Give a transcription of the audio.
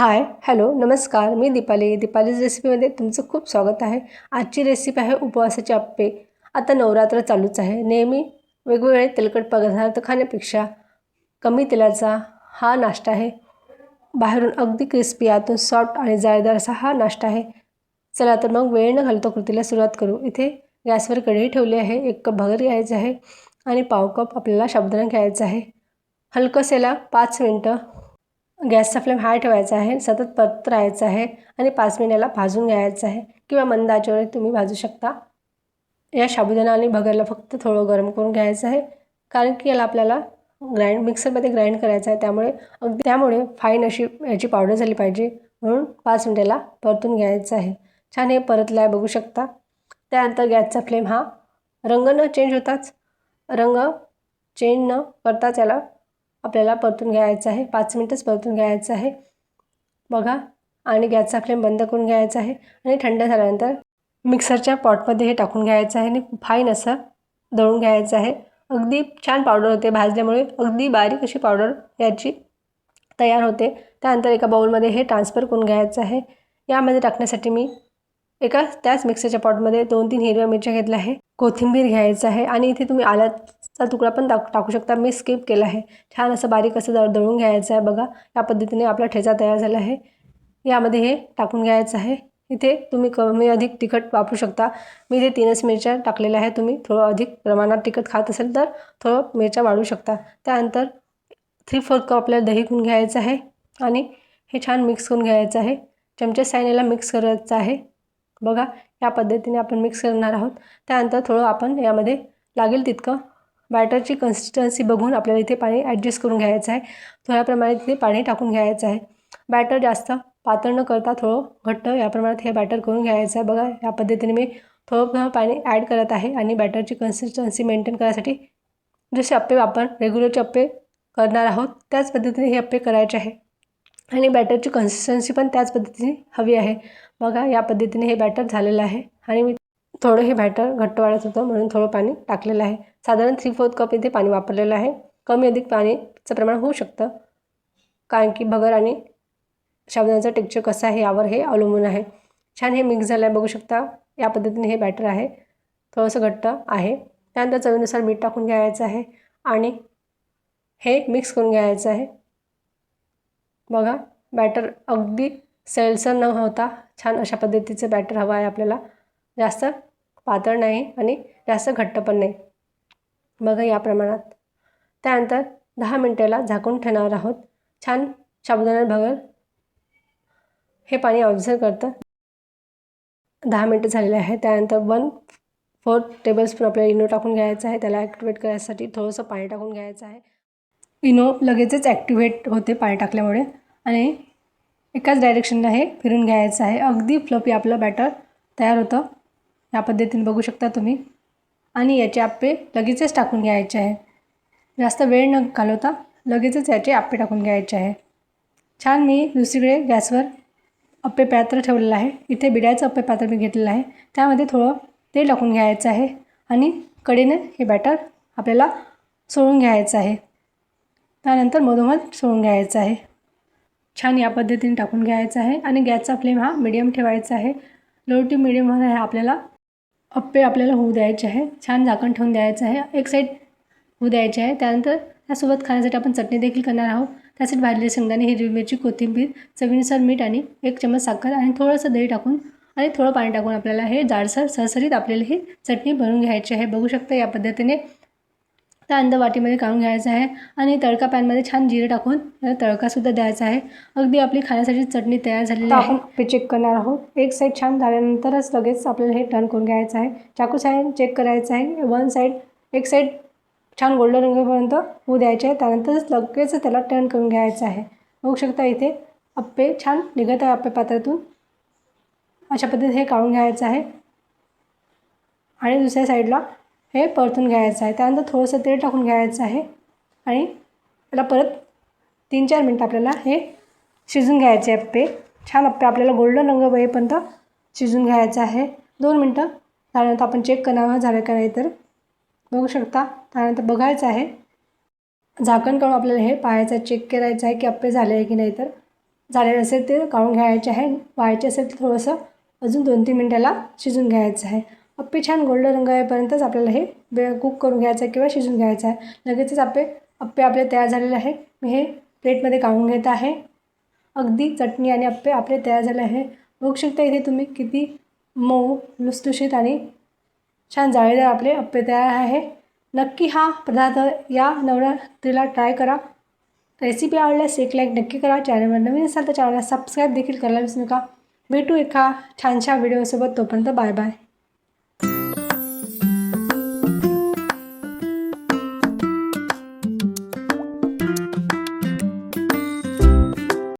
Hi hello नमस्कार. मी दीपाली. दीपालीज रेसिपीमध्ये तुमचं खूप स्वागत आहे. आजची रेसिपी आहे उपवासाचे आप्पे. आता नवरात्र चालूच आहे. नेहमी वेगवेगळे तेलकट पदार्थ खाण्यापेक्षा कमी तेलाचा हा नाश्ता आहे. बाहेरून अगदी क्रिस्पी आतून सॉफ्ट आणि जाळीदार असा हा नाश्ता आहे. चला तर मग वेळ न घालतो कृतीला सुरुवात करू. इथे गॅसवर कढई ठेवली आहे. एक कप भगर घ्यायचं आहे आणि पाव कप आपल्याला साबुदाणा घ्यायचा आहे. हलकसेला पाच मिनटं गॅसचा फ्लेम हाय ठेवायचा आहे सतत परत राहायचं आहे आणि पाच मिनिटाला भाजून घ्यायचं आहे किंवा मंद आचेवर तुम्ही भाजू शकता. या साबुदाणा आणि भगरला फक्त थोडं गरम करून घ्यायचं आहे कारण की याला आपल्याला ग्राइंड मिक्सरमध्ये ग्राइंड करायचं आहे त्यामुळे अगदी त्यामुळे फाईन अशी याची पावडर झाली पाहिजे. म्हणून पाच मिनिटाला परतून घ्यायचं आहे. छान हे परतलं आहे बघू शकता. त्यानंतर गॅसचा फ्लेम हा रंग न चेंज होताच रंग चेंज न करताच याला आपल्याला परतून घ्यायचं आहे. पाच मिनटंच परतून घ्यायचं आहे. बघा. आणि गॅसचा फ्लेम बंद करून घ्यायचा आहे. आणि थंड झाल्यानंतर मिक्सरच्या पॉटमध्ये हे टाकून घ्यायचं आहे. आणि फाईन असं दळून घ्यायचं आहे. अगदी छान पावडर होते भाजल्यामुळे. अगदी बारीक अशी पावडर याची तयार होते. त्यानंतर एका बाऊलमध्ये हे ट्रान्सफर करून घ्यायचं आहे. यामध्ये टाकण्यासाठी मी एका त्याच मिक्सरच्या पॉटमध्ये दोन तीन हिरव्या मिरच्या घेतल्या आहे. कोथिंबीर घ्यायचं आहे आणि इथे तुम्ही आल्याचा तुकडा पण टाक टाकू शकता. मी स्किप केला आहे. छान असं बारीक असं दळ दळून घ्यायचं आहे बघा. या पद्धतीने आपला ठेचा तयार झाला आहे. यामध्ये हे टाकून घ्यायचं आहे. इथे तुम्ही कमी अधिक तिखट वापरू शकता. मी इथे तीनच मिरच्या टाकलेल्या आहे तुम्ही थोडं अधिक प्रमाणात तिखट खात असेल तर थोडं मिरच्या वाढवू शकता. त्यानंतर थ्री फोर्थ कप आपल्याला दही करून घ्यायचं आहे आणि हे छान मिक्स करून घ्यायचं आहे. चमच्या सायनेला मिक्स करायचं आहे. बघा या पद्धतीने आपण मिक्स करणार आहोत. त्यानंतर थोडं आपण यामध्ये लागेल तितकं बॅटरची कन्सिस्टन्सी बघून आपल्याला इथे पाणी ॲडजस्ट करून घ्यायचं आहे. थोड्या प्रमाणात इथे पाणी टाकून घ्यायचं आहे. बॅटर जास्त पातळ न करता थोडं घट्ट या प्रमाणात हे बॅटर करून घ्यायचं आहे. बघा या पद्धतीने मी थोडं थोडं पाणी ॲड करत आहे आणि बॅटरची कन्सिस्टन्सी मेंटेन करायसाठी जसे अप्पे आपण रेग्युलरचे अप्पे करणार आहोत त्याच पद्धतीने हे अप्पे करायचे आहे. आणि बॅटरची कन्सिस्टन्सी पण त्याच पद्धतीने हवी आहे. बघा या पद्धतीने हे बॅटर झालेलं आहे. आणि मी थोडं हे बॅटर घट्ट वाढत होतं म्हणून थोडं पाणी टाकलेलं आहे. साधारण थ्री फोर्थ कप इथे पाणी वापरलेलं आहे. कमी अधिक पाणीचं प्रमाण होऊ शकतं. कारण की भगर आणि साबुदाण्याचं टेक्चर कसं आहे यावर हे अवलंबून आहे. छान हे मिक्स झालं आहे बघू शकता. या पद्धतीने हे बॅटर आहे. थोडंसं घट्ट आहे. त्यानंतर चवीनुसार मीठ टाकून घ्यायचं आहे. आणि हे मिक्स करून घ्यायचं आहे. बघा बॅटर अगदी सैलसर न होता छान अशा पद्धतीचं बॅटर हवं आहे आपल्याला. जास्त पातळ नाही आणि जास्त घट्ट पण नाही. बघा या प्रमाणात. त्यानंतर दहा मिनटाला झाकून ठेवणार आहोत. छान साबुदाणा भगर हे पाणी ऑब्झर्व करतं. दहा मिनटं झालेले आहे त्यानंतर वन फोर टेबलस्पून आपल्याला इनो टाकून घ्यायचं आहे. त्याला ॲक्टिवेट करायसाठी थोडंसं पाणी टाकून घ्यायचं आहे. इनो लगेचच ॲक्टिवेट होते पाणी टाकल्यामुळे. आणि एकाच डायरेक्शनला हे फिरून घ्यायचं आहे. अगदी फ्लपी आपलं बॅटर तयार होतं. या पद्धतीने बघू शकता तुम्ही. आणि याचे आप्पे लगेचच टाकून घ्यायचे आहे. जास्त वेळ न घालवता लगेचच याचे आप्पे टाकून घ्यायचे आहे. छान मी दुसरीकडे गॅसवर अप्पे पात्र ठेवलेलं आहे. इथे बिड्याचं अप्पे पात्र मी घेतलेलं आहे. त्यामध्ये थोडं तेल टाकून घ्यायचं आहे. आणि कडेने हे बॅटर आपल्याला सोडून घ्यायचं आहे. त्यानंतर मधोमध सोडून घ्यायचं आहे. छान या पद्धतीने टाकून घ्यायचं आहे आणि गॅसचा फ्लेम हा मिडियम ठेवायचा आहे. लो टू मिडियममध्ये आहे आपल्याला अप्पे आपल्याला होऊ द्यायचे आहे. छान झाकण ठेवून द्यायचं आहे. एक साईड होऊ द्यायचे आहे. त्यानंतर त्यासोबत खाण्यासाठी आपण चटणी देखील करणार आहोत. त्यासाठी भाजलेले शेंगदाणे हिरवी मिरची कोथिंबीर चवीनुसार मीठ आणि एक चमच साखर आणि थोडंसं दही टाकून आणि थोडं पाणी टाकून आपल्याला हे जाडसर सरसरीत आपल्याला ही चटणी भरून घ्यायची आहे. बघू शकता या पद्धतीने त्यानंतर वाटीमध्ये काढून घ्यायचं आहे आणि तडका पॅनमध्ये छान जिरे टाकून त्याला तडकासुद्धा द्यायचा आहे. अगदी आपली खाण्यासाठी चटणी तयार झालेली आहे. आपण चेक करणार आहोत. एक साईड छान झाल्यानंतरच लगेच आपल्याला हे टर्न करून घ्यायचं आहे. चाकू साईड चेक करायचं आहे. वन साईड एक साईड छान गोल्डन रंगापर्यंत होऊ द्यायचे आहे. त्यानंतरच लगेच त्याला टर्न करून घ्यायचं आहे. बघू शकता इथे अप्पे छान निघत आहे अप्पे पात्रातून. अशा पद्धतीने हे काढून घ्यायचं आहे. आणि दुसऱ्या साईडला हे परतून घ्यायचं आहे. त्यानंतर थोडंसं तेल टाकून घ्यायचं आहे. आणि त्याला परत तीन चार मिनटं आपल्याला हे शिजून घ्यायचे अप्पे छान अप्पे आपल्याला गोल्डन रंग होईपर्यंत शिजून घ्यायचं आहे. दोन मिनटं. त्यानंतर आपण चेक करणार झालं का नाही तर. बघू शकता. त्यानंतर बघायचं आहे. झाकण काढून आपल्याला हे पाहायचं चेक करायचं आहे की अप्पे झाले आहे की नाही तर. झालेलं असेल ते काढून घ्यायचे आहे. व्हायचे असेल तर थोडंसं अजून दोन तीन मिनटाला शिजून घ्यायचं आहे. अप्पे छान गोल्डन रंग येईपर्यंतच आपल्याला हे बे कुक करून घ्यायचं आहे किंवा शिजून घ्यायचं आहे. लगेचच आपे अप्पे आपले तयार झालेले आहे. मी हे प्लेटमध्ये काढून घेत आहे. अगदी चटणी आणि अप्पे आपले तयार झाले आहे. बघू शकता इथे तुम्ही किती मऊ लुसलुशीत आणि छान जाळीदार आपले अप्पे तयार आहे. नक्की हा पदार्थ या नवरात्रीला ट्राय करा. रेसिपी आवडल्यास एक लाईक नक्की करा. चॅनलवर नवीन असाल तर चॅनलला सबस्क्राईब देखील करायला विसरू नका. भेटू एका छानशा व्हिडिओसोबत तोपर्यंत बाय बाय